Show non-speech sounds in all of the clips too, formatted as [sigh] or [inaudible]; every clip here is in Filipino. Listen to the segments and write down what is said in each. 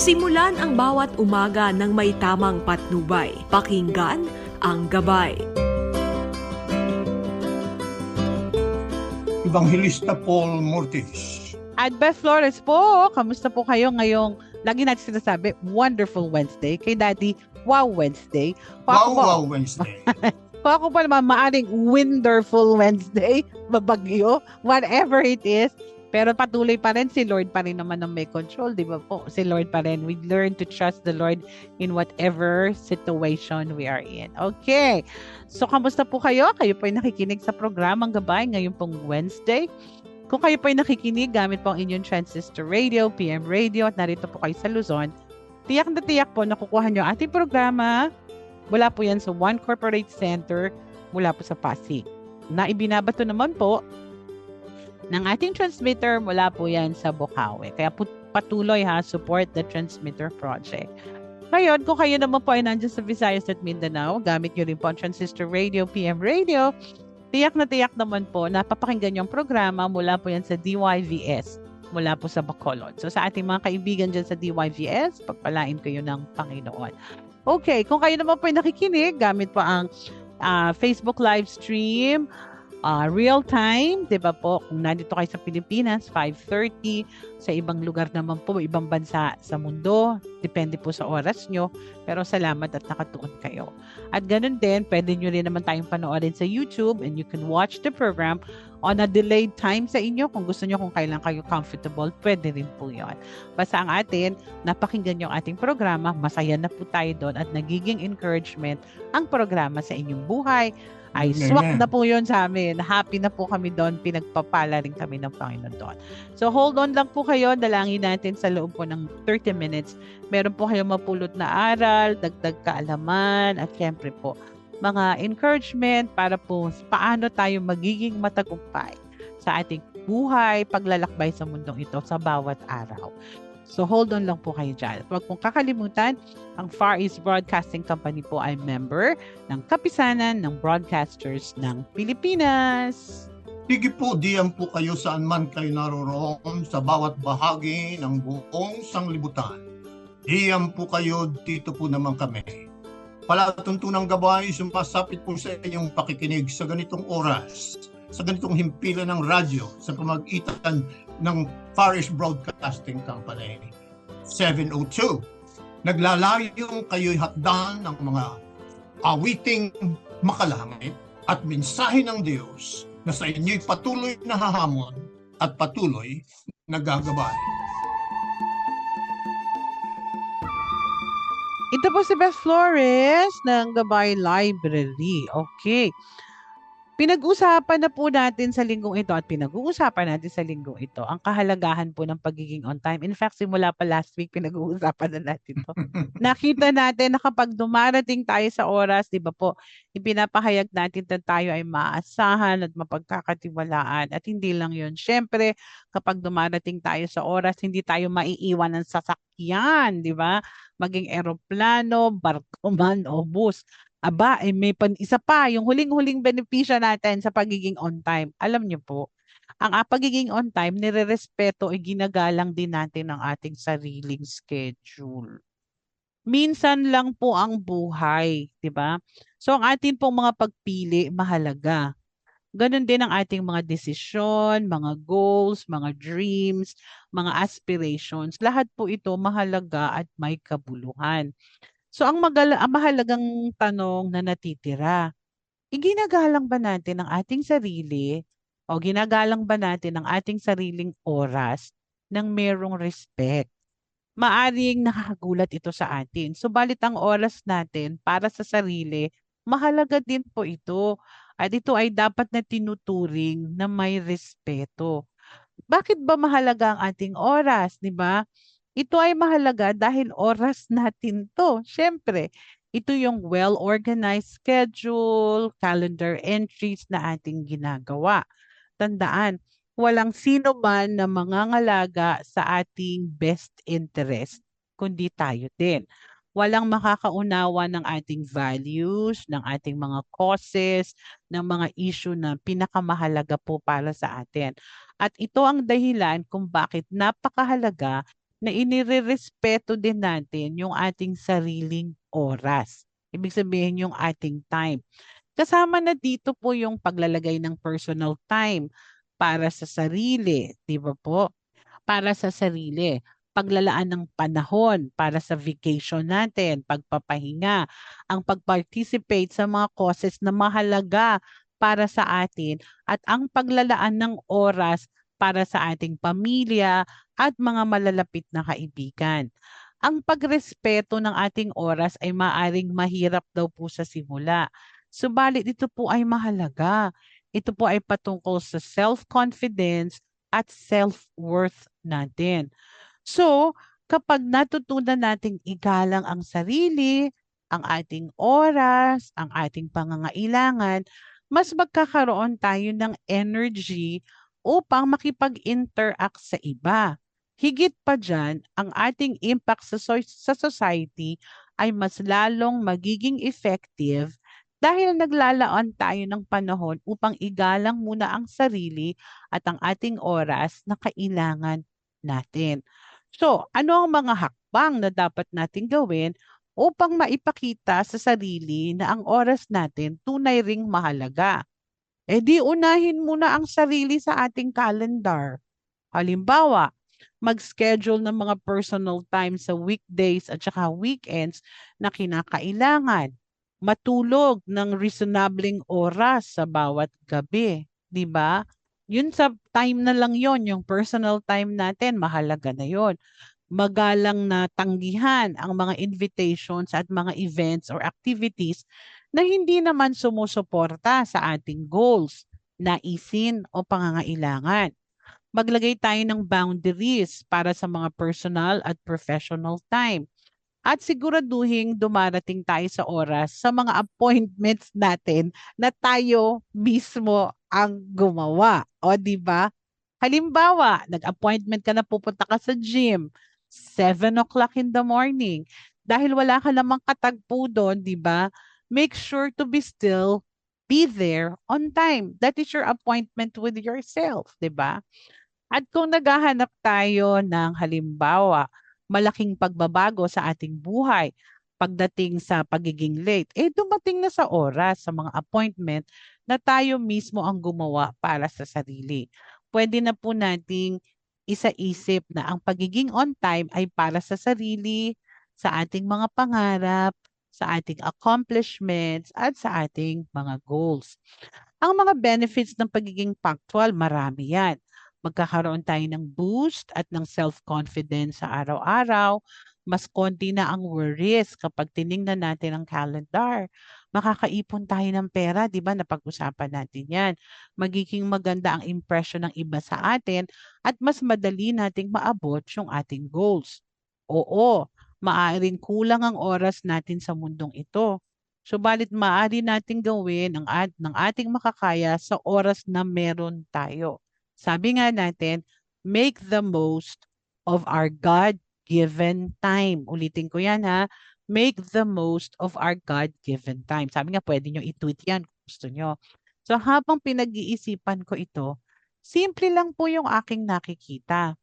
Simulan ang bawat umaga ng may tamang patnubay. Pakinggan ang gabay. Evangelista Paul Mortis. At Beth Flores po, kamusta po kayo ngayong, lagi natin sinasabi, Wonderful Wednesday. Kay Daddy, Wow Wednesday. Kung Wow, po, wow, Wednesday. kung ako pa naman, maaring Wonderful Wednesday, babagyo, whatever it is. Pero patuloy pa rin, si Lord pa rin naman ang may control, di ba po? Si Lord pa rin. We learn to trust the Lord in whatever situation we are in. Okay. So, kamusta po kayo? Kayo po ay nakikinig sa programang gabay ngayon pong Wednesday. Kung kayo po ay nakikinig gamit po ang inyong transistor radio, PM radio, at narito po kayo sa Luzon, tiyak na tiyak po nakukuha nyo ating programa mula po yan sa One Corporate Center mula po sa Pasig. Na ibinabato naman po ng ating transmitter mula po yan sa Bukawi. Kaya patuloy ha, support the transmitter project. Ngayon, kung kayo naman po ay nandiyan sa Visayas at Mindanao, gamit nyo rin po ang transistor radio, PM radio, tiyak na tiyak naman po na papakinggan yung programa mula po yan sa DYVS mula po sa Bacolod. So sa ating mga kaibigan dyan sa DYVS, pagpalain kayo ng Panginoon. Okay, kung kayo naman po ay nakikinig, gamit po ang ah, Facebook live stream, ah, real time, 'di ba po? Kung nandito kayo sa Pilipinas, 5:30, sa ibang lugar naman po, ibang bansa sa mundo, depende po sa oras nyo, pero salamat at nakatuon kayo. At ganun din, pwede nyo rin naman tayong panoorin sa YouTube and you can watch the program on a delayed time sa inyo. Kung gusto nyo, kung kailan kayo comfortable, pwede rin po yon. Basta ang atin, napakinggan yung ating programa, masaya na po tayo doon at nagiging encouragement ang programa sa inyong buhay. Ay, swak na po yun sa amin. Happy na po kami doon. Pinagpapala rin kami ng Panginoon doon. So, hold on lang po kayo. Dalangin natin sa loob po ng 30 minutes. Meron po kayong mapulot na aral, dagdag kaalaman, at syempre po, mga encouragement para po paano tayo magiging matagumpay sa ating buhay, paglalakbay sa mundong ito sa bawat araw. So hold on lang po kayo dyan. At Huwag pong kakalimutan, ang Far East Broadcasting Company po ay member ng Kapisanan ng Broadcasters ng Pilipinas. Sige po, diyan po kayo saan man kayo naroroon sa bawat bahagi ng buong sanglibutan. Diyan po kayo, dito po naman kami. Palatuntunang gabay, sumasapit po sa inyong pakikinig sa ganitong oras, sa ganitong himpilan ng radyo, sa pamagitan ng East Broadcasting Company. 702. Naglalayong kayo'y hatdan ng mga awiting makalangit at mensahe ng Diyos na sa inyo'y patuloy na hahamon at patuloy na gagabay. Ito po si Beth Flores ng Gabay Library. Okay. Pinag-usapan na po natin sa linggong ito at pinag-uusapan natin sa linggong ito ang kahalagahan po ng pagiging on time. In fact, simula pa last week, pinag-uusapan na natin to. [laughs] Nakita natin na kapag dumarating tayo sa oras, di ba po, ipinapahayag natin na tayo ay maasahan at mapagkakatiwalaan. At hindi lang yun. Siyempre, kapag dumarating tayo sa oras, hindi tayo maiiwan ng sasakyan, di ba? Maging eroplano, barko man o bus. Aba, eh, may pan, isa pa, yung huling-huling benepisyo natin sa pagiging on time. Alam niyo po, ang ah, pagiging on time, nire-respeto ay ginagalang din natin ang ating sariling schedule. Minsan lang po ang buhay, di ba? So ang ating pong mga pagpili mahalaga. Ganon din ang ating mga desisyon, mga goals, mga dreams, mga aspirations. Lahat po ito mahalaga at may kabuluhan. So ang, magala, ang mahalagang tanong na natitira, iginagalang ba natin ang ating sarili o ginagalang ba natin ang ating sariling oras ng merong respect? Maaring nakakagulat ito sa atin. Subalit ang oras natin para sa sarili, mahalaga din po ito. At ito ay dapat na tinuturing na may respeto. Bakit ba mahalaga ang ating oras, di ba? Ito ay mahalaga dahil oras natin to. Siyempre, ito yung well-organized schedule, calendar entries na ating ginagawa. Tandaan, walang sino man na mangangalaga sa ating best interest, kundi tayo din. Walang makakaunawa ng ating values, ng ating mga causes, ng mga issue na pinakamahalaga po para sa atin. At ito ang dahilan kung bakit napakahalaga na inirerespeto din natin yung ating sariling oras. Ibig sabihin yung ating time. Kasama na dito po yung paglalagay ng personal time para sa sarili, di ba po? Para sa sarili. Paglalaan ng panahon para sa vacation natin, pagpapahinga, ang pag-participate sa mga causes na mahalaga para sa atin at ang paglalaan ng oras para sa ating pamilya at mga malalapit na kaibigan. Ang pagrespeto ng ating oras ay maaring mahirap daw po sa simula. Subalit ito po ay mahalaga. Ito po ay patungkol sa self-confidence at self-worth natin. So, kapag natutunan nating igalang ang sarili, ang ating oras, ang ating pangangailangan, mas magkakaroon tayo ng energy upang makipag-interact sa iba. Higit pa dyan, ang ating impact sa, so- sa society ay mas lalong magiging effective dahil naglalaan tayo ng panahon upang igalang muna ang sarili at ang ating oras na kailangan natin. So, ano ang mga hakbang na dapat natin gawin upang maipakita sa sarili na ang oras natin tunay ring mahalaga? E di unahin muna ang sarili sa ating calendar. Halimbawa, mag-schedule ng mga personal time sa weekdays at saka weekends na kinakailangan. Matulog ng reasonableng oras sa bawat gabi, 'di ba? Yun sa time na lang yon, yung personal time natin, mahalaga na yon. Magalang na tanggihan ang mga invitations at mga events or activities na hindi naman sumusuporta sa ating goals, naisin o pangangailangan maglagay tayo ng boundaries para sa mga personal at professional time. At siguraduhin dumarating tayo sa oras sa mga appointments natin na tayo mismo ang gumawa. O di ba? Halimbawa, nag-appointment ka na pupunta ka sa gym, 7 o'clock in the morning. Dahil wala ka namang katagpo doon, di ba? Make sure to be still be there on time. That is your appointment with yourself, di ba? At kung naghahanap tayo ng halimbawa, malaking pagbabago sa ating buhay pagdating sa pagiging late, eh dumating na sa oras sa mga appointment na tayo mismo ang gumawa para sa sarili. Pwede na po nating isa-isip na ang pagiging on time ay para sa sarili, sa ating mga pangarap, sa ating accomplishments, at sa ating mga goals. Ang mga benefits ng pagiging punctual, marami yan magkakaroon tayo ng boost at ng self-confidence sa araw-araw. Mas konti na ang worries kapag tiningnan natin ang calendar. Makakaipon tayo ng pera, di ba? Napag-usapan natin yan. Magiging maganda ang impression ng iba sa atin at mas madali nating maabot yung ating goals. Oo, maaaring kulang ang oras natin sa mundong ito. Subalit maaari nating gawin ang ad ng ating makakaya sa oras na meron tayo. Sabi nga natin, make the most of our God-given time. Ulitin ko yan ha. Make the most of our God-given time. Sabi nga, pwede nyo i-tweet yan kung gusto nyo. So habang pinag-iisipan ko ito, simple lang po yung aking nakikita.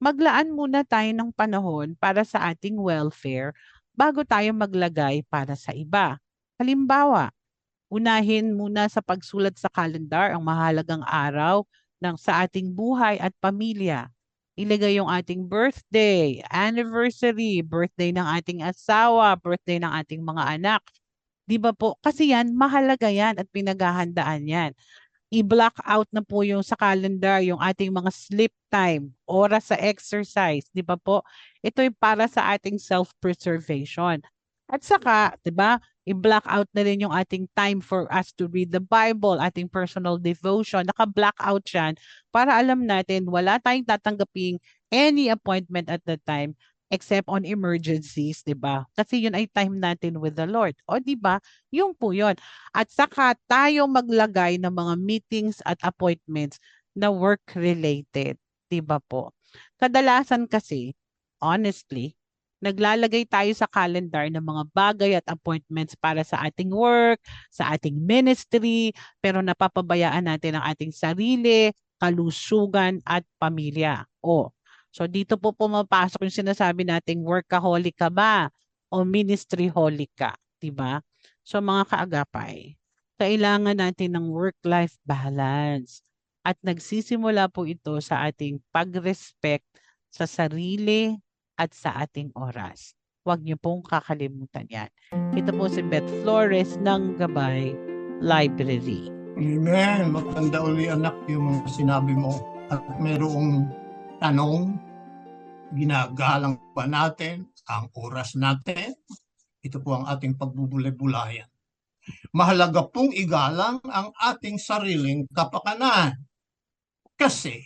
Maglaan muna tayo ng panahon para sa ating welfare bago tayo maglagay para sa iba. Halimbawa, unahin muna sa pagsulat sa calendar ang mahalagang araw ng sa ating buhay at pamilya. Ilagay yung ating birthday, anniversary, birthday ng ating asawa, birthday ng ating mga anak. Di ba po? Kasi yan, mahalaga yan at pinaghahandaan yan. I-block out na po yung sa calendar yung ating mga sleep time, oras sa exercise, di ba po? Ito ay para sa ating self-preservation. At saka, di ba, i-block out na rin yung ating time for us to read the Bible, ating personal devotion. Naka-block out yan para alam natin wala tayong tatanggaping any appointment at the time except on emergencies, 'di ba? Kasi yun ay time natin with the Lord. O 'di ba? Yung po 'yon. At saka tayo maglagay ng mga meetings at appointments na work related, 'di ba po? Kadalasan kasi honestly, naglalagay tayo sa calendar ng mga bagay at appointments para sa ating work, sa ating ministry, pero napapabayaan natin ang ating sarili, kalusugan at pamilya. O, So dito po pumapasok yung sinasabi nating workaholic ka ba o ministryholic ka, 'di ba? So mga kaagapay, kailangan natin ng work-life balance at nagsisimula po ito sa ating pag-respect sa sarili at sa ating oras. Huwag niyo pong kakalimutan yan. Ito po si Beth Flores ng Gabay Library. Amen. Maganda uli anak yung mga sinabi mo. At mayroong tanong, ginagalang ba natin ang oras natin? Ito po ang ating pagbubulay-bulayan. Mahalaga pong igalang ang ating sariling kapakanan. Kasi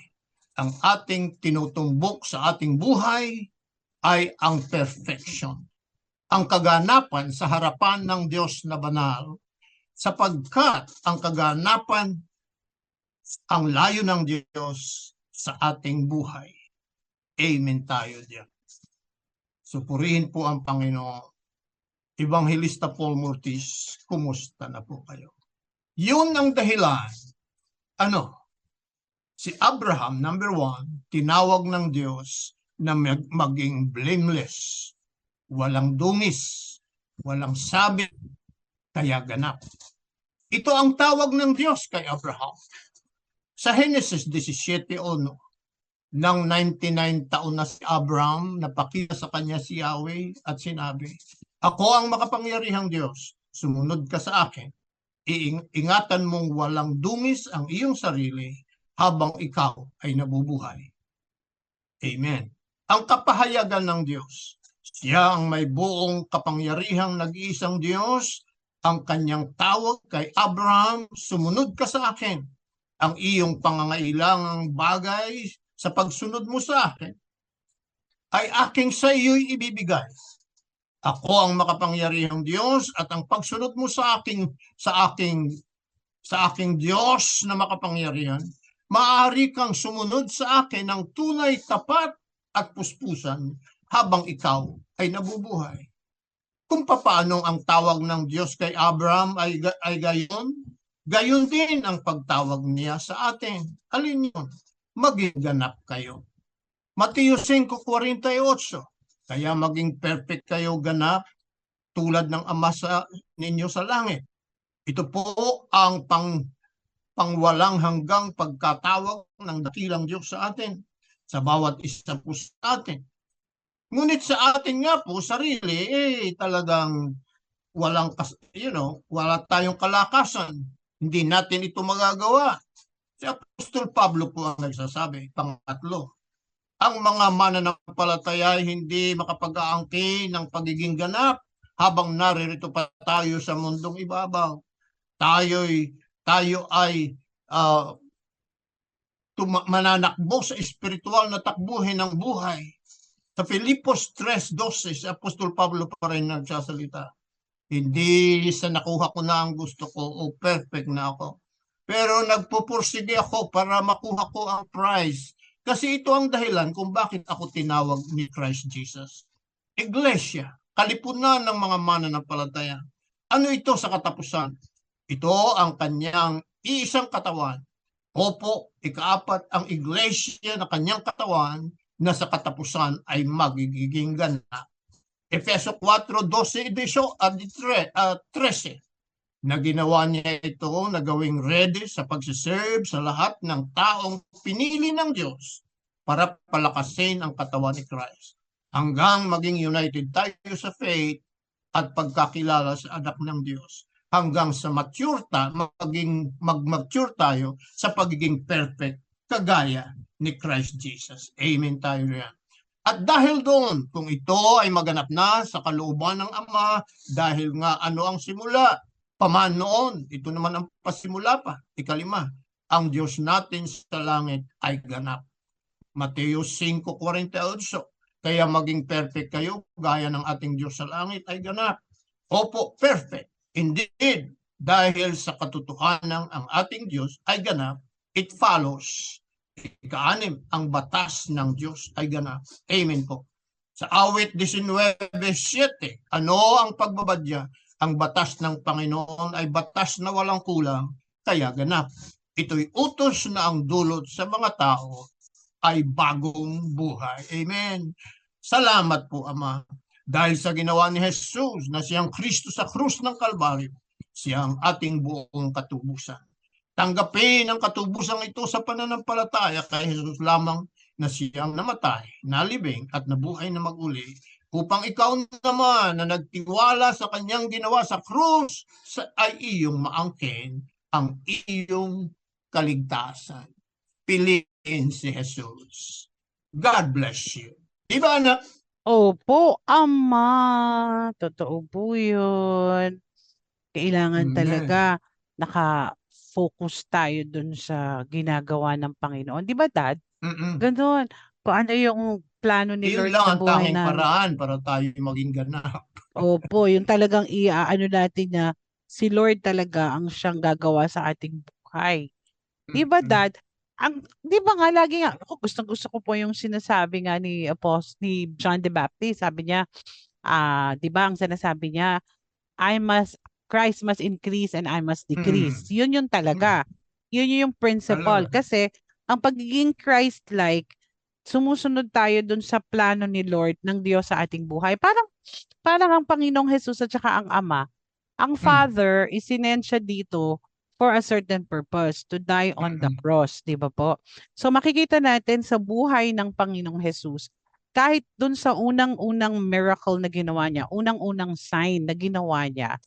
ang ating tinutumbok sa ating buhay ay ang perfection. Ang kaganapan sa harapan ng Diyos na banal sapagkat ang kaganapan ang layo ng Diyos sa ating buhay. Amen tayo diyan. Supurihin po ang Panginoon. Evangelista Paul Murtis, kumusta na po kayo? Yun ang dahilan. Ano? Si Abraham, number one, tinawag ng Diyos na mag- maging blameless. Walang dungis, walang sabi, kaya ganap. Ito ang tawag ng Diyos kay Abraham. Sa Genesis 17.1, nang 99 taon na si Abraham, napakita sa kanya si Yahweh at sinabi, Ako ang makapangyarihang Diyos, sumunod ka sa akin. Iing- ingatan mong walang dungis ang iyong sarili habang ikaw ay nabubuhay. Amen. Ang kapahayagan ng Diyos. Siya ang may buong kapangyarihang nag-iisang Diyos ang kanyang tawag kay Abraham, sumunod ka sa akin. Ang iyong pangangailangang bagay sa pagsunod mo sa akin ay aking sa iyo'y ibibigay. Ako ang makapangyarihang Diyos at ang pagsunod mo sa aking sa aking sa aking Diyos na makapangyarihan, maaari kang sumunod sa akin ng tunay, tapat at puspusan habang ikaw ay nabubuhay kung paano ang tawag ng Diyos kay Abraham ay, ay gayon, gayon din ang pagtawag niya sa atin. Alin yun? Maging ganap kayo. Mateo 5.48 Kaya maging perfect kayo ganap tulad ng Ama sa ninyo sa langit. Ito po ang pang pangwalang hanggang pagkatawag ng dakilang Diyos sa atin sa bawat isa po sa atin. Ngunit sa atin nga po, sarili, eh talagang walang, you know, wala tayong kalakasan. Hindi natin ito magagawa. Si Apostol Pablo po ang nagsasabi, pangatlo, ang mga mananampalataya ay hindi makapag-aangkin ng pagiging ganap habang naririto pa tayo sa mundong ibabaw. Tayo'y, tayo ay tuma- mananakbo sa espiritual na takbuhin ng buhay. Sa Filipos 3.12, si Apostol Pablo pa rin nagsasalita. Hindi sa nakuha ko na ang gusto ko o perfect na ako. Pero nagpupursige ako para makuha ko ang prize. Kasi ito ang dahilan kung bakit ako tinawag ni Christ Jesus. Iglesia, kalipunan ng mga mananampalataya. Ano ito sa katapusan? Ito ang kanyang iisang katawan. Opo, ikaapat ang iglesia na kanyang katawan na sa katapusan ay magiging ganap. Efeso 4:12 edisyo at 13 na ginawa niya ito na gawing ready sa pagsiserve sa lahat ng taong pinili ng Diyos para palakasin ang katawan ni Christ. Hanggang maging united tayo sa faith at pagkakilala sa anak ng Diyos hanggang sa mature ta, maging mag-mature tayo sa pagiging perfect kagaya ni Christ Jesus. Amen tayo riyan. At dahil doon, kung ito ay maganap na sa kalooban ng Ama, dahil nga ano ang simula, paman noon, ito naman ang pasimula pa, ikalima, ang Diyos natin sa langit ay ganap. Mateo 5.48 Kaya maging perfect kayo, gaya ng ating Diyos sa langit ay ganap. Opo, perfect. Indeed, dahil sa katotohanan ang ating Diyos ay ganap, it follows Ikaanim, ang batas ng Diyos ay ganap. Amen po. Sa awit 19.7, ano ang pagbabadya? Ang batas ng Panginoon ay batas na walang kulang, kaya ganap. Ito'y utos na ang dulot sa mga tao ay bagong buhay. Amen. Salamat po, Ama. Dahil sa ginawa ni Jesus na siyang Kristo sa krus ng Kalbaryo, siyang ating buong katubusan. Tanggapin ang katubusan ito sa pananampalataya kay Jesus lamang na siyang namatay, nalibing at nabuhay na maguli upang ikaw naman na nagtiwala sa kanyang ginawa sa krus sa, ay iyong maangkin ang iyong kaligtasan. Piliin si Jesus. God bless you. Diba anak? Opo, Ama. Totoo po yun. Kailangan Amen. talaga naka-focus tayo dun sa ginagawa ng Panginoon. Di ba, Dad? Mm-mm. Ganun. Kung ano yung plano ni Lord lang sa ang buhay tanging namin. paraan para tayo maging ganap. Opo, yung talagang i-ano natin na si Lord talaga ang siyang gagawa sa ating buhay. Di ba, Mm-mm. Dad? Ang, di ba nga, lagi nga, ako gustong gusto ko po yung sinasabi nga ni Apost, ni John the Baptist. Sabi niya, ah, di ba, ang sinasabi niya, I must, Christ must increase and I must decrease. Yun yun talaga. Yun yung principle. Kasi, ang pagiging Christ-like, sumusunod tayo dun sa plano ni Lord ng Diyos sa ating buhay. Parang, parang ang Panginoong Jesus at saka ang Ama, ang Father, isinend siya dito for a certain purpose, to die on the cross, di ba po? So makikita natin sa buhay ng Panginoong Jesus, kahit dun sa unang-unang miracle na ginawa niya, unang-unang sign na ginawa niya,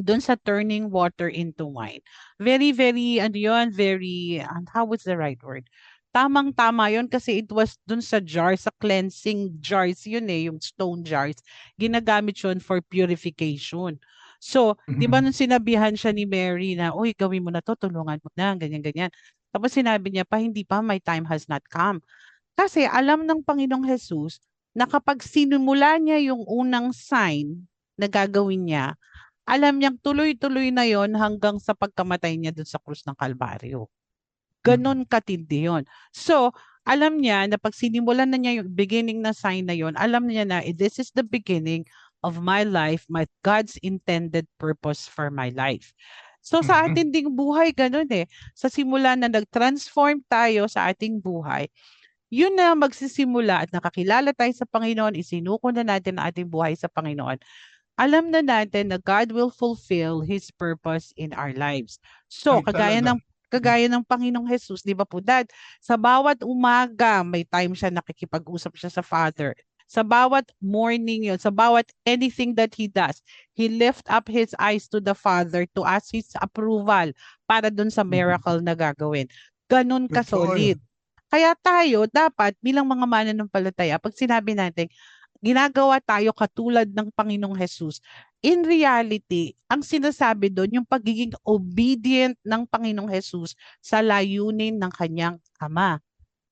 dun sa turning water into wine. Very, very, ano yun, very, and how was the right word? Tamang-tama yun kasi it was dun sa jars, sa cleansing jars yun eh, yung stone jars. Ginagamit yun for purification. So, di ba Mhm. nung sinabihan siya ni Mary na, uy, gawin mo na to, tulungan mo na, ganyan-ganyan. Tapos sinabi niya pa, hindi pa, my time has not come. Kasi alam ng Panginoong Jesus na kapag sinimula niya yung unang sign na gagawin niya, alam niyang tuloy-tuloy na yon hanggang sa pagkamatay niya dun sa krus ng Kalbaryo. Ganon katindi yon. So, alam niya na pag sinimulan na niya yung beginning na sign na yon, alam niya na eh, this is the beginning of my life, my God's intended purpose for my life. So sa Mhm. ating ding buhay, ganun eh. Sa simula na nag-transform tayo sa ating buhay, yun na magsisimula at nakakilala tayo sa Panginoon, isinuko na natin ang ating buhay sa Panginoon. Alam na natin na God will fulfill His purpose in our lives. So, Ay, kagaya talaga. ng kagaya ng Panginoong Jesus, di ba po dad? Sa bawat umaga, may time siya nakikipag-usap siya sa Father. Sa bawat morning yun, sa bawat anything that he does, he lift up his eyes to the Father to ask his approval para dun sa Mhm. miracle na gagawin. Ganun Totoo kasolid. Kaya tayo, dapat bilang mga mananampalataya, pag sinabi natin, ginagawa tayo katulad ng Panginoong Jesus, in reality, ang sinasabi doon, yung pagiging obedient ng Panginoong Jesus sa layunin ng kanyang Ama.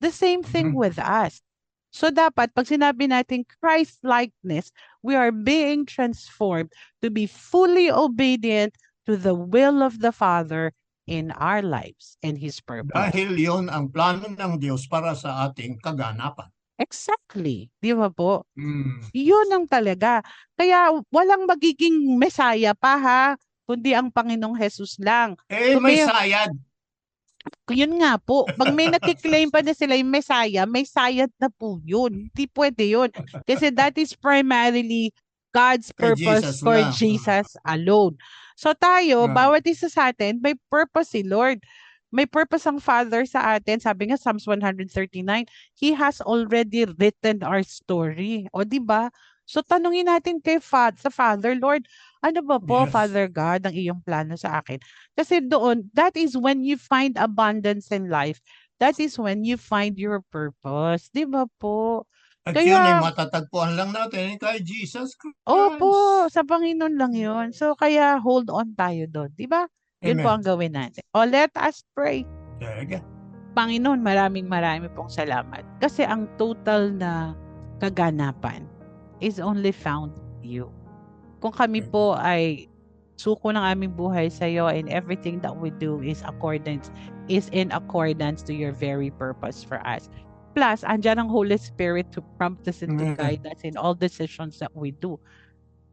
The same thing Mhm. with us. So dapat, pag sinabi natin Christ-likeness, we are being transformed to be fully obedient to the will of the Father in our lives and His purpose. Dahil yon ang plano ng Diyos para sa ating kaganapan. Exactly. Di ba po? Mm. Yun ang talaga. Kaya walang magiging Mesaya pa ha, kundi ang Panginoong Jesus lang. Eh, So, may- sayad. Yun nga po, pag may nakiklaim pa na sila yung Messiah, may sayad na po yun. Hindi pwede yun. Kasi that is primarily God's purpose Jesus for lang. Jesus alone. So tayo, Right. bawat isa sa atin, may purpose si Lord. May purpose ang Father sa atin. Sabi nga, Psalms 139, He has already written our story. O di ba? So tanungin natin kay Fa- sa Father, Lord, ano ba po, Yes. Father God, ang iyong plano sa akin? Kasi doon, that is when you find abundance in life. That is when you find your purpose. Di ba po? At Kaya- yun ay matatagpuan lang natin kay Jesus Christ. Opo, sa Panginoon lang yun. So, kaya hold on tayo doon. Di ba? Yun po ang gawin natin. O, let us pray. Talaga. Panginoon, maraming maraming pong salamat. Kasi ang total na kaganapan is only found you. Kung kami po ay suko ng aming buhay sa iyo and everything that we do is accordance is in accordance to your very purpose for us. Plus, andyan ang Holy Spirit to prompt us and to Mm. guide us in all decisions that we do.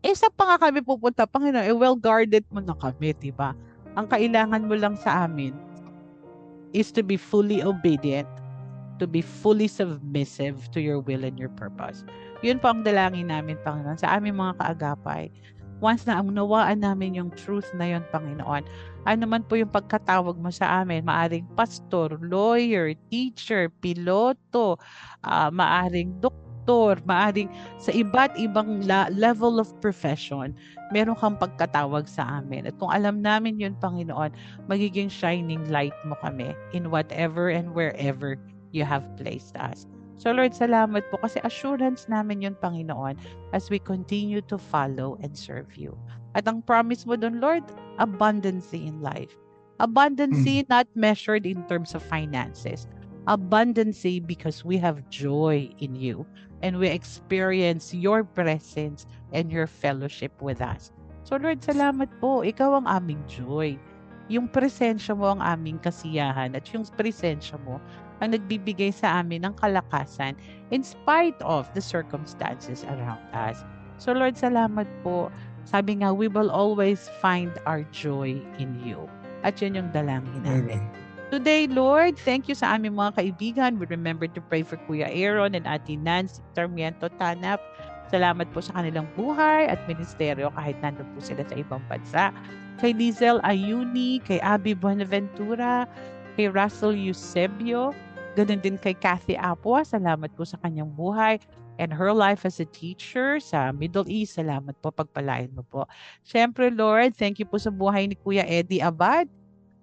Eh, sa pa nga kami pupunta, Panginoon, eh, well-guarded mo na kami, di ba? Ang kailangan mo lang sa amin is to be fully obedient to be fully submissive to your will and your purpose. Yun po ang dalangin namin, Panginoon, sa aming mga kaagapay. Once na unawaan namin yung truth na yun, Panginoon, ano man po yung pagkatawag mo sa amin, maaring pastor, lawyer, teacher, piloto, ah, maaring doktor, maaring sa iba't ibang la- level of profession, meron kang pagkatawag sa amin. At kung alam namin yun, Panginoon, magiging shining light mo kami in whatever and wherever you have placed us. So Lord, salamat po kasi assurance namin yun, Panginoon, as we continue to follow and serve you. At ang promise mo doon, Lord, abundancy in life. Abundancy not measured in terms of finances. Abundancy because we have joy in you and we experience your presence and your fellowship with us. So Lord, salamat po. Ikaw ang aming joy. Yung presensya mo ang aming kasiyahan at yung presensya mo ang nagbibigay sa amin ng kalakasan in spite of the circumstances around us. So Lord, salamat po. Sabi nga, we will always find our joy in you. At yun yung dalangin namin. Today, Lord, thank you sa aming mga kaibigan. We remember to pray for Kuya Aaron and Ate Nancy Sarmiento Tanap. Salamat po sa kanilang buhay at ministeryo kahit nandun po sila sa ibang bansa. Kay Lizel Ayuni, kay Abby Buenaventura, kay Russell Eusebio, ganun din kay Kathy Apua. Salamat po sa kanyang buhay and her life as a teacher sa Middle East. Salamat po, pagpalain mo po. Siyempre, Lord, thank you po sa buhay ni Kuya Eddie Abad.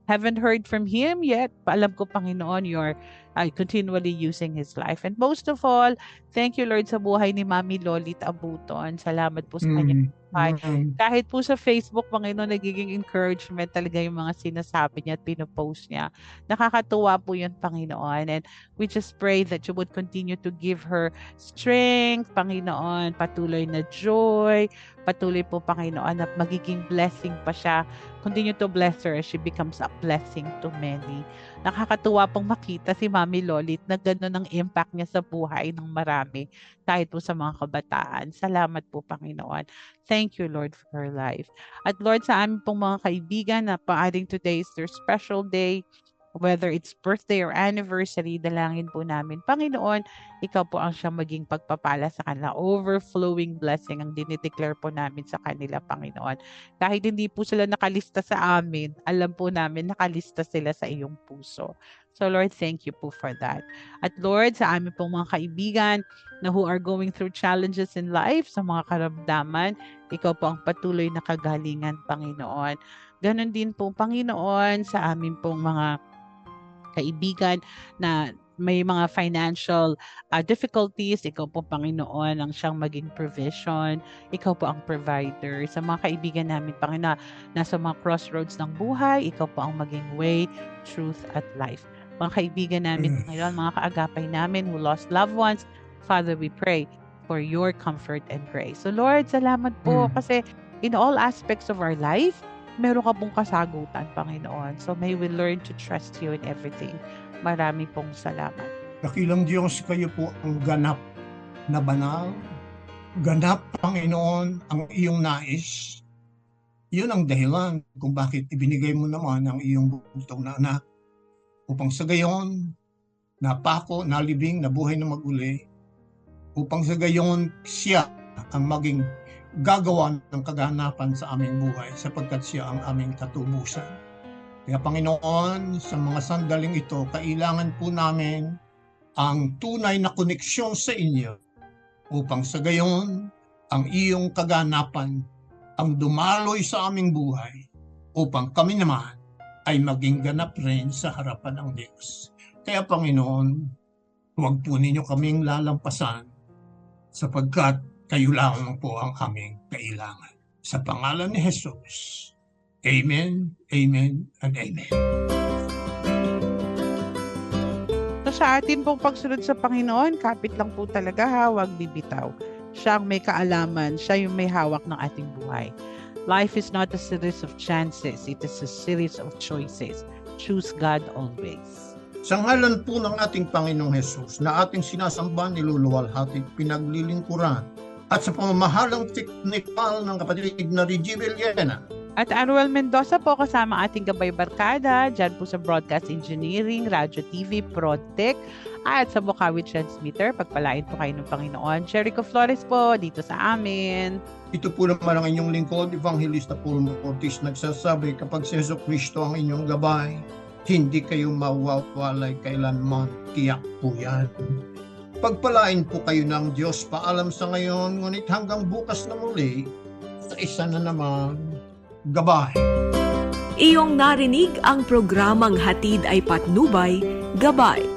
Haven't heard from him yet. Paalam ko, Panginoon, you're uh, continually using his life. And most of all, thank you, Lord, sa buhay ni Mami Lolit Abuton. Salamat po sa kanya. Hi. Mm. Kahit po sa Facebook, Panginoon, nagiging encouragement talaga yung mga sinasabi niya at pinopost niya. Nakakatuwa po yun, Panginoon. And we just pray that you would continue to give her strength, Panginoon, patuloy na joy, patuloy po, Panginoon, na magiging blessing pa siya. Continue to bless her as she becomes a blessing to many. Nakakatuwa pong makita si Mami Lolit na gano'n ang impact niya sa buhay ng marami kahit po sa mga kabataan. Salamat po, Panginoon. Thank you, Lord, for her life. At Lord, sa amin pong mga kaibigan na paaring today is their special day, whether it's birthday or anniversary, dalangin po namin. Panginoon, ikaw po ang siyang maging pagpapala sa kanila. Overflowing blessing ang dinideclare po namin sa kanila, Panginoon. Kahit hindi po sila nakalista sa amin, alam po namin nakalista sila sa iyong puso. So Lord, thank you po for that. At Lord, sa amin pong mga kaibigan na who are going through challenges in life, sa mga karamdaman, ikaw po ang patuloy na kagalingan, Panginoon. Ganon din po, Panginoon, sa amin pong mga kaibigan na may mga financial uh, difficulties, ikaw po Panginoon ang siyang maging provision, ikaw po ang provider. Sa mga kaibigan namin, Panginoon, nasa mga crossroads ng buhay, ikaw po ang maging way, truth, at life. Mga kaibigan namin, Mm. ngayon, mga kaagapay namin who lost loved ones, Father, we pray for your comfort and grace. So Lord, salamat po Mm. kasi in all aspects of our life, meron ka pong kasagutan, Panginoon. So may we learn to trust you in everything. Marami pong salamat. Dakilang Diyos, kayo po ang ganap na banal. Ganap, Panginoon, ang iyong nais. Yun ang dahilan kung bakit ibinigay mo naman ang iyong butong na anak upang sa gayon, napako, nalibing, nabuhay na maguli, upang sa gayon siya ang maging gagawa ng kaganapan sa aming buhay sapagkat siya ang aming katubusan. Kaya Panginoon, sa mga sandaling ito, kailangan po namin ang tunay na koneksyon sa inyo upang sa gayon ang iyong kaganapan ang dumaloy sa aming buhay upang kami naman ay maging ganap rin sa harapan ng Diyos. Kaya Panginoon, huwag po ninyo kaming lalampasan sapagkat kayo lang po ang aming kailangan. Sa pangalan ni Jesus, Amen, Amen, and Amen. So sa atin pong pagsunod sa Panginoon, kapit lang po talaga ha, huwag bibitaw. Siya ang may kaalaman, siya yung may hawak ng ating buhay. Life is not a series of chances, it is a series of choices. Choose God always. Sa ngalan po ng ating Panginoong Hesus na ating sinasamba, niluluwalhati, pinaglilingkuran at sa pamamahalang teknikal ng kapatid na Reggie Villena, At Anuel Mendoza po kasama ating gabay barkada dyan po sa Broadcast Engineering, Radio TV, ProdTech at sa Bukawi Transmitter. Pagpalain po kayo ng Panginoon. Jericho Flores po dito sa amin. Ito po naman ang inyong lingkod, Evangelista Paul Mortis, nagsasabi kapag si Yeso Kristo ang inyong gabay, hindi kayo mawawalay kailanman. Tiyak po yan. Pagpalain po kayo ng Diyos, paalam sa ngayon, ngunit hanggang bukas na muli, sa isa na naman, gabay. Iyong narinig ang programang Hatid ay Patnubay, Gabay